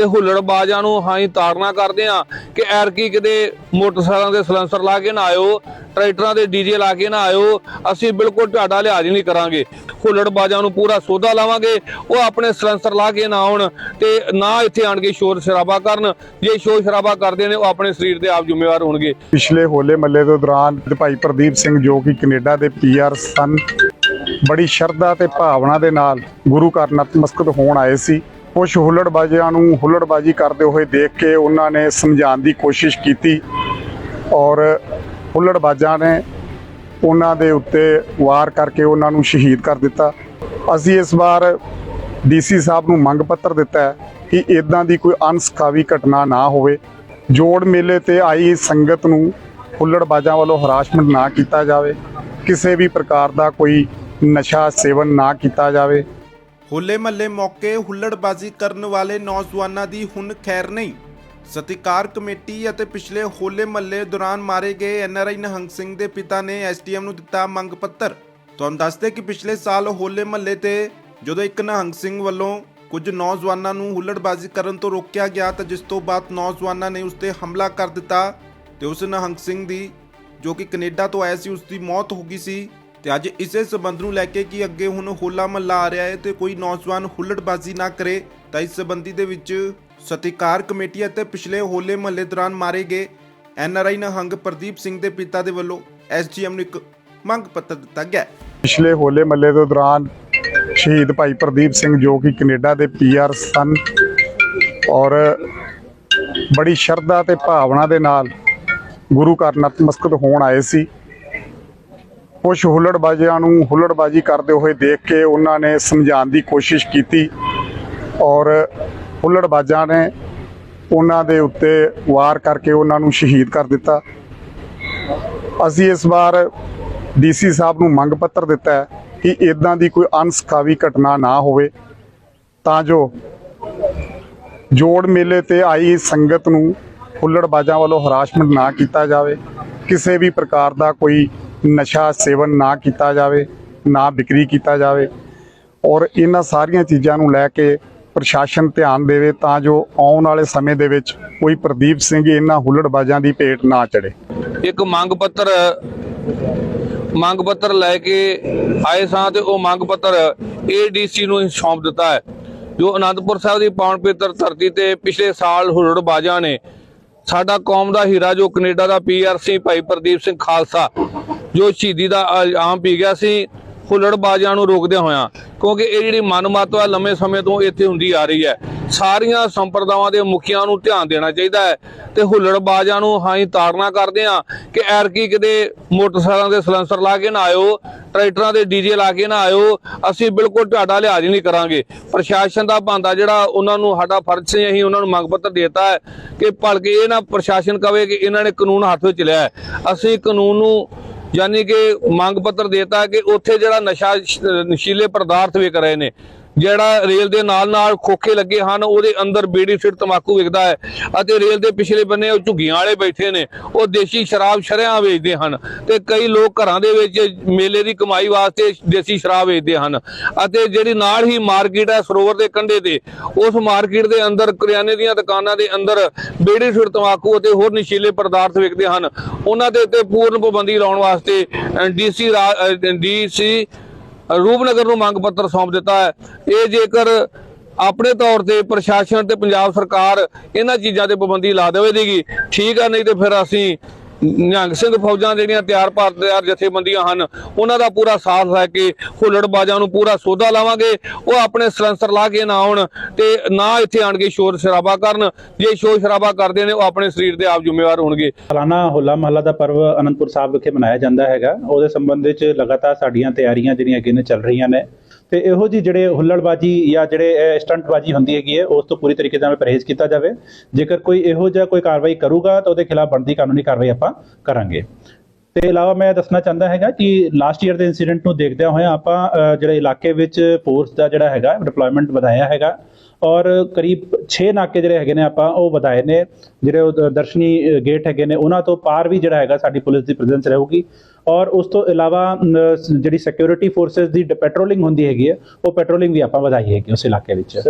ਤੇ ਹੁੱਲੜਬਾਜ਼ਾਂ ਨੂੰ ਹਾਂ ਤਾੜਨਾ ਕਰਦੇ ਆ ਕਿ ਐਰਕੀ ਕਿਤੇ ਮੋਟਰਸਾਈਕਲਾਂ ਦੇ ਸਲੈਂਸਰ ਲਾ ਕੇ ਨਾ ਆਇਓ, ਟਰੈਕਟਰਾਂ ਦੇ ਡੀਜੇ ਲਾ ਕੇ ਨਾ ਆਇਓ, ਅਸੀਂ ਬਿਲਕੁਲ ਤੁਹਾਡਾ ਲਿਹਾਜ਼ ਨਹੀਂ ਕਰਾਂਗੇ। ਹੁੱਲੜਬਾਜ਼ਾਂ ਨੂੰ ਪੂਰਾ ਸੋਧਾ ਲਾਵਾਂਗੇ, ਉਹ ਆਪਣੇ ਸਲੈਂਸਰ ਲਾ ਕੇ ਨਾ ਆਉਣ ਤੇ ਨਾ ਇੱਥੇ ਆਣ ਕੇ ਸ਼ੋਰ ਸ਼ਰਾਬਾ ਕਰਨ। ਜੇ ਸ਼ੋਰ ਸ਼ਰਾਬਾ ਕਰਦੇ ਨੇ, ਉਹ ਆਪਣੇ ਸਰੀਰ ਦੇ ਆਪ ਜ਼ਿੰਮੇਵਾਰ ਹੋਣਗੇ। ਪਿਛਲੇ ਹੋਲੇ ਮੱਲੇ ਦੇ ਦੌਰਾਨ ਭਾਈ ਪ੍ਰਦੀਪ ਸਿੰਘ ਜੋ ਕਿ ਕੈਨੇਡਾ ਦੇ ਪੀਆਰ ਸਨ, ਬੜੀ ਸ਼ਰਧਾ ਤੇ ਭਾਵਨਾ ਦੇ ਨਾਲ ਗੁਰੂ ਘਰ ਨਤਮਸਤਕ ਹੋਣ ਆਏ ਸੀ। ਕੁਝ ਹੁੱਲੜਬਾਜ਼ਿਆਂ ਨੂੰ ਹੁੱਲੜਬਾਜ਼ੀ ਕਰਦੇ ਹੋਏ ਦੇਖ ਕੇ ਉਹਨਾਂ ਨੇ ਸਮਝਾਉਣ ਦੀ ਕੋਸ਼ਿਸ਼ ਕੀਤੀ ਔਰ ਹੁੱਲੜਬਾਜ਼ਾਂ ਨੇ ਉਹਨਾਂ ਦੇ ਉੱਤੇ ਵਾਰ ਕਰਕੇ ਉਹਨਾਂ ਨੂੰ ਸ਼ਹੀਦ ਕਰ ਦਿੱਤਾ। ਅਸੀਂ ਇਸ ਵਾਰ ਡੀਸੀ ਸਾਹਿਬ ਨੂੰ ਮੰਗ ਪੱਤਰ ਦਿੱਤਾ ਹੈ ਕਿ ਇਦਾਂ ਦੀ ਕੋਈ ਅਨਸਖਾਵੀ ਘਟਨਾ ਨਾ ਹੋਵੇ। ਜੋੜ ਮੇਲੇ ਤੇ ਆਈ ਸੰਗਤ ਨੂੰ ਹੁੱਲੜਬਾਜ਼ਾਂ ਵੱਲੋਂ ਹਰਾਸਮੈਂਟ ਨਾ ਕੀਤਾ ਜਾਵੇ। ਕਿਸੇ ਵੀ ਪ੍ਰਕਾਰ ਦਾ ਕੋਈ ਨਸ਼ਾ ਸੇਵਨ ਨਾ ਕੀਤਾ ਜਾਵੇ। ਹੋਲੇ ਮਹੱਲੇ ਮੌਕੇ ਹੁੱਲੜਬਾਜ਼ੀ ਕਰਨ ਵਾਲੇ ਨੌਜਵਾਨਾਂ ਦੀ ਹੁਣ ਖੈਰ ਨਹੀਂ। ਸਤਿਕਾਰ ਕਮੇਟੀ ਅਤੇ ਪਿਛਲੇ ਹੋਲੇ ਮਹੱਲੇ ਦੌਰਾਨ ਮਾਰੇ ਗਏ ਐਨਆਰਆਈ ਨਿਹੰਗ ਸਿੰਘ ਦੇ ਪਿਤਾ ਨੇ ਐਸਟੀਐਮ ਨੂੰ ਦਿੱਤਾ ਮੰਗ ਪੱਤਰ। ਤੁਹਾਨੂੰ ਦੱਸਦੇ ਕਿ ਪਿਛਲੇ ਸਾਲ ਹੋਲੇ ਮਹੱਲੇ ਤੇ ਜਦੋਂ ਇੱਕ ਨਿਹੰਗ ਸਿੰਘ ਵੱਲੋਂ ਕੁਝ ਨੌਜਵਾਨਾਂ ਨੂੰ ਹੁੱਲੜਬਾਜ਼ੀ ਕਰਨ ਤੋਂ ਰੋਕਿਆ ਗਿਆ ਤਾਂ ਜਿਸ ਤੋਂ ਬਾਅਦ ਨੌਜਵਾਨਾਂ ਨੇ ਉਸ ਤੇ ਹਮਲਾ ਕਰ ਦਿੱਤਾ ਤੇ ਉਸ ਨਿਹੰਗ ਸਿੰਘ ਦੀ, ਜੋ ਕਿ ਕੈਨੇਡਾ ਤੋਂ ਆਇਆ ਸੀ ਉਸ ਦੀ ਮੌਤ ਹੋ ਗਈ ਸੀ। ਤੇ ਅੱਜ ਇਸੇ ਸਬੰਧ ਨੂੰ ਲੈ ਕੇ ਕਿ ਅੱਗੇ ਹੁਣ ਹੋਲਾ ਮਹੱਲਾ ਆ ਰਿਹਾ ਹੈ ਤੇ ਕੋਈ ਨੌਜਵਾਨ ਹੁੱਲੜਬਾਜ਼ੀ ਨਾ ਕਰੇ, ਤਾਂ ਇਸ ਸਬੰਧੀ ਦੇ ਵਿੱਚ ਸਤਿਕਾਰ ਕਮੇਟੀ ਅਤੇ ਪਿਛਲੇ ਹੋਲੇ ਮਹੱਲੇ ਦੌਰਾਨ ਮਾਰੇ ਗਏ ਐਨਆਰਆਈ ਨਿਹੰਗ ਪ੍ਰਦੀਪ ਸਿੰਘ ਦੇ ਪਿਤਾ ਦੇ ਵੱਲੋਂ ਐਸਜੀਐਮ ਨੂੰ ਇੱਕ ਮੰਗ ਪੱਤਰ ਦਿੱਤਾ ਗਿਆ ਪਿਛਲੇ ਹੋਲੇ ਮੱਲੇ ਦੇ ਦੌਰਾਨ ਸ਼ਹੀਦ ਭਾਈ ਪ੍ਰਦੀਪ ਸਿੰਘ ਜੋ ਕਿ ਕੈਨੇਡਾ ਦੇ ਪੀਆਰ ਸਨ ਔਰ ਬੜੀ ਸ਼ਰਧਾ ਤੇ ਭਾਵਨਾ ਦੇ ਨਾਲ ਗੁਰੂ ਘਰ ਨਤਮਸਤਕ ਹੋਣ ਆਏ ਸੀ ਕੁਝ ਹੁੱਲੜਬਾਜ਼ਿਆਂ ਨੂੰ ਹੁੱਲੜਬਾਜ਼ੀ ਕਰਦੇ ਹੋਏ ਦੇਖ ਕੇ ਉਹਨਾਂ ਨੇ ਸਮਝਾਉਣ ਦੀ ਕੋਸ਼ਿਸ਼ ਕੀਤੀ ਔਰ ਹੁੱਲੜਬਾਜ਼ਾਂ ਨੇ ਉਹਨਾਂ ਦੇ ਉੱਤੇ ਵਾਰ ਕਰਕੇ ਉਹਨਾਂ ਨੂੰ ਸ਼ਹੀਦ ਕਰ ਦਿੱਤਾ। ਅਸੀਂ ਇਸ ਵਾਰ ਡੀਸੀ ਸਾਹਿਬ ਨੂੰ ਮੰਗ ਪੱਤਰ ਦਿੱਤਾ ਹੈ ਕਿ ਇਦਾਂ ਦੀ ਕੋਈ ਅਨਸਖਾਵੀ ਘਟਨਾ ਨਾ ਹੋਵੇ। ਤਾਂ ਜੋ ਜੋੜ ਮੇਲੇ ਤੇ ਆਈ ਸੰਗਤ ਨੂੰ ਹੁੱਲੜਬਾਜ਼ਾਂ ਵੱਲੋਂ ਹਰਾਸਮੈਂਟ ਨਾ ਕੀਤਾ ਜਾਵੇ। ਕਿਸੇ ਵੀ ਪ੍ਰਕਾਰ ਦਾ ਕੋਈ ਨਸ਼ਾ ਸੇਵਨ ਨਾ ਕੀਤਾ ਜਾਵੇ, ਨਾ ਵਿਕਰੀ ਕੀਤਾ ਜਾਵੇ ਔਰ ਇਹਨਾਂ ਸਾਰੀਆਂ ਚੀਜ਼ਾਂ ਨੂੰ ਲੈ ਕੇ ਪ੍ਰਸ਼ਾਸਨ ਧਿਆਨ ਦੇਵੇ ਤਾਂ ਜੋ ਆਉਣ ਵਾਲੇ ਸਮੇਂ ਦੇ ਵਿੱਚ ਕੋਈ ਪ੍ਰਦੀਪ ਸਿੰਘ ਇਹਨਾਂ ਹੁੱਲੜਬਾਜ਼ਾਂ ਦੀ ਭੇਟ ਨਾ ਚੜੇ ਇੱਕ ਮੰਗ ਪੱਤਰ ਮੰਗ ਪੱਤਰ ਲੈ ਕੇ ਆਏ ਸਾਂ ਤੇ ਉਹ ਮੰਗ ਪੱਤਰ ਏਡੀਸੀ ਨੂੰ ਸੌਂਪ ਦਿੱਤਾ ਹੈ, ਜੋ ਅਨੰਦਪੁਰ ਸਾਹਿਬ ਦੀ ਪਾਵਨ ਪਵਿੱਤਰ ਧਰਤੀ ਤੇ ਪਿਛਲੇ ਸਾਲ ਹੁੱਲੜਬਾਜਾਂ ਨੇ ਸਾਡਾ ਕੌਮ ਦਾ ਹੀਰਾ ਜੋ ਕੈਨੇਡਾ ਦਾ ਪੀਆਰਸੀ ਭਾਈ ਪ੍ਰਦੀਪ ਸਿੰਘ ਖਾਲਸਾ ਜੋ ਸ਼ਹੀਦੀ ਦਾ ਆਮ ਪੀ ਗਿਆ ਸੀ ਹੁੱਲੜਬਾਜ਼ਾਂ ਨੂੰ ਰੋਕਦੇ ਹੋਇਆਂ, ਕਿਉਂਕਿ ਇਹ ਜਿਹੜੀ ਮਨਮਾਤਵਾ ਲੰਮੇ ਸਮੇਂ ਤੋਂ ਇੱਥੇ ਹੁੰਦੀ ਆ ਰਹੀ ਹੈ। ਸਾਰੀਆਂ ਸੰਪਰਦਾਵਾਂ ਦੇ ਮੁਖੀਆਂ ਨੂੰ ਧਿਆਨ ਦੇਣਾ ਚਾਹੀਦਾ ਹੈ ਤੇ ਹੁੱਲੜਬਾਜ਼ਾਂ ਨੂੰ ਹਾਂ ਹੀ ਤਾੜਨਾ ਕਰਦੇ ਆ ਕਿ ਐਰਕੀ ਕਿਤੇ ਮੋਟਰਸਾਈਕਲਾਂ ਦੇ ਸਲੈਂਸਰ ਲਾ ਕੇ ਨਾ ਆਇਓ, ਟਰੈਕਟਰਾਂ ਦੇ ਡੀਜੇ ਲਾ ਕੇ ਨਾ ਆਇਓ, ਅਸੀਂ ਬਿਲਕੁਲ ਤੁਹਾਡਾ ਲਿਹਾਜ਼ ਨਹੀਂ ਕਰਾਂਗੇ। ਪ੍ਰਸ਼ਾਸਨ ਦਾ ਬੰਦਾ ਜਿਹੜਾ ਉਹਨਾਂ ਨੂੰ ਸਾਡਾ ਫਰਜ਼ ਸੀ, ਅਸੀਂ ਉਹਨਾਂ ਨੂੰ ਮੰਗ ਪੱਤਰ ਦਿੱਤਾ ਹੈ ਕਿ ਭਲਕੇ ਇਹ ਨਾ ਪ੍ਰਸ਼ਾਸਨ ਕਵੇ ਕਿ ਇਹਨਾਂ ਨੇ ਕਾਨੂੰਨ ਹੱਥ ਵਿੱਚ ਲਿਆ ਅਸੀਂ ਕਾਨੂੰਨ ਨੂੰ ਯਾਨੀ ਕਿ ਮੰਗ ਪੱਤਰ ਦੇਤਾ ਕਿ ਉੱਥੇ ਜਿਹੜਾ ਨਸ਼ਾ ਨਸ਼ੀਲੇ ਪਦਾਰਥ ਵਿਕ ਰਹੇ ਨੇ, ਜਿਹੜਾ ਰੇਲ ਦੇ ਨਾਲ ਨਾਲ ਖੋਖੇ ਲੱਗੇ ਹਨ, ਉਹਦੇ ਅੰਦਰ ਬੀੜੀ ਸਿਰ ਤਮਾਕੂ ਵਿਕਦਾ ਹੈ ਅਤੇ ਰੇਲ ਦੇ ਪਿਛਲੇ ਬੰਨੇ ਉਹ ਝੁੱਗੀਆਂ ਵਾਲੇ ਬੈਠੇ ਨੇ, ਉਹ ਦੇਸੀ ਸ਼ਰਾਬ ਸ਼ਰਿਆਂ ਵੇਚਦੇ ਹਨ ਤੇ ਕਈ ਲੋਕ ਘਰਾਂ ਦੇ ਵਿੱਚ ਮੇਲੇ ਦੀ ਕਮਾਈ ਵਾਸਤੇ ਦੇਸੀ ਸ਼ਰਾਬ ਵੇਚਦੇ ਹਨ ਅਤੇ ਜਿਹੜੀ ਨਾਲ ਹੀ ਮਾਰਕੀਟ ਹੈ ਸਰੋਵਰ ਦੇ ਕੰਢੇ ਤੇ, ਉਸ ਮਾਰਕੀਟ ਦੇ ਅੰਦਰ ਕਰਿਆਨੇ ਦੀਆਂ ਦੁਕਾਨਾਂ ਦੇ ਅੰਦਰ ਬੀੜੀ ਸਿਰ ਤਮਾਕੂ ਅਤੇ ਹੋਰ ਨਸ਼ੀਲੇ ਪਦਾਰਥ ਵਿਕਦੇ ਹਨ। ਉਹਨਾਂ ਦੇ ਉੱਤੇ ਪੂਰਨ ਪਾਬੰਦੀ ਲਾਉਣ ਵਾਸਤੇ ਡੀਸੀ ਡੀਸੀ ਰੂਪਨਗਰ ਨੂੰ ਮੰਗ ਪੱਤਰ ਸੌਂਪ ਦਿੱਤਾ ਹੈ। ਇਹ ਜੇਕਰ ਆਪਣੇ ਤੌਰ ਤੇ ਪ੍ਰਸ਼ਾਸਨ ਤੇ ਪੰਜਾਬ ਸਰਕਾਰ ਇਹਨਾਂ ਚੀਜ਼ਾਂ ਤੇ ਪਾਬੰਦੀ ਲਾ ਦੇਵੇਗੀ, ਠੀਕ ਆ, ਨਹੀਂ ਤੇ ਫਿਰ ਅਸੀਂ ਨਿਹੰਗ ਸਿੰਘ ਫੌਜਾਂ ਜਿਹੜੀਆਂ ਤਿਆਰ ਭਾਰਤ ਤਿਆਰ ਜਥੇਬੰਦੀਆਂ ਹਨ, ਉਹਨਾਂ ਦਾ ਪੂਰਾ ਸਾਥ ਲੈ ਕੇ ਹੁੱਲੜਬਾਜ਼ਾਂ ਨੂੰ ਪੂਰਾ ਸੋਧਾ ਲਾਵਾਂਗੇ। ਉਹ ਆਪਣੇ ਸਲੰਸਰ ਲਾ ਕੇ ਨਾ ਆਉਣ ਤੇ ਨਾ ਇੱਥੇ ਆਣ ਕੇ ਸ਼ੋਰ ਸ਼ਰਾਬਾ ਕਰਨ। ਜੇ ਸ਼ੋਰ ਸ਼ਰਾਬਾ ਕਰਦੇ ਨੇ, ਉਹ ਆਪਣੇ ਸਰੀਰ ਦੇ ਆਪ ਜ਼ਿੰਮੇਵਾਰ ਹੋਣਗੇ। ਸਾਲਾਨਾ ਹੋਲਾ ਮਹੱਲਾ ਦਾ ਪਰਵ ਅਨੰਦਪੁਰ ਸਾਹਿਬ ਵਿਖੇ ਮਨਾਇਆ ਜਾਂਦਾ ਹੈਗਾ। ਉਹਦੇ ਸੰਬੰਧ ਵਿੱਚ ਲਗਾਤਾਰ ਸਾਡੀਆਂ ਤਿਆਰੀਆਂ ਜਿਹੜੀਆਂ ਅੱਗੇ ਨੇ ਚੱਲ ਰਹੀਆਂ ਨੇ। ਤੇ ਇਹੋ ਜੀ ਜਿਹੜੇ ਹੁੱਲੜਬਾਜੀ ਜਾਂ ਜਿਹੜੇ ਸਟੰਟਬਾਜੀ ਹੁੰਦੀ ਹੈਗੀ ਹੈ, ਉਸ ਤੋਂ ਪੂਰੀ ਤਰੀਕੇ ਨਾਲ ਪਰਹੇਜ਼ ਕੀਤਾ ਜਾਵੇ। ਜੇਕਰ ਕੋਈ ਇਹੋ ਜਿਹਾ ਕੋਈ ਕਾਰਵਾਈ ਕਰੂਗਾ ਤਾਂ ਉਹਦੇ ਖਿਲਾਫ ਬਣਦੀ ਕਾਨੂੰਨੀ ਕਾਰਵਾਈ ਆਪਾਂ ਕਰਾਂਗੇ। ਤੇ ਇਲਾਵਾ ਮੈਂ ਦੱਸਣਾ ਚਾਹੁੰਦਾ ਹੈਗਾ ਕਿ ਲਾਸਟ ਈਅਰ ਦੇ ਇਨਸੀਡੈਂਟ ਨੂੰ ਦੇਖਦਿਆਂ ਹੋਇਆਂ ਆਪਾਂ ਅ, ਜਿਹੜੇ ਇਲਾਕੇ ਵਿੱਚ ਫੋਰਸ ਦਾ ਜਿਹੜਾ ਹੈਗਾ ਡਿਪਲੋਇਮੈਂਟ ਵਧਾਇਆ ਹੈਗਾ ਔਰ ਕਰੀਬ 6 ਨਾਕੇ ਜਿਹੜੇ ਹੈਗੇ ਨੇ ਆਪਾਂ ਉਹ ਵਧਾਏ ਨੇ। ਜਿਹੜੇ ਦਰਸ਼ਨੀ ਗੇਟ ਹੈਗੇ ਨੇ ਉਹਨਾਂ ਤੋਂ ਪਾਰ ਵੀ ਜਿਹੜਾ ਹੈਗਾ ਸਾਡੀ ਪੁਲਿਸ ਦੀ ਪ੍ਰੈਜ਼ੈਂਸ ਰਹੂਗੀ ਔਰ ਉਸ ਤੋਂ ਇਲਾਵਾ ਜਿਹੜੀ ਸਿਕਿਉਰਿਟੀ ਫੋਰਸਸ ਦੀ ਪੈਟਰੋਲਿੰਗ ਹੁੰਦੀ ਹੈਗੀ ਹੈ ਉਹ ਪੈਟਰੋਲਿੰਗ ਵੀ ਆਪਾਂ ਵਧਾਈ ਹੈਗੀ ਉਸ ਇਲਾਕੇ ਵਿੱਚ।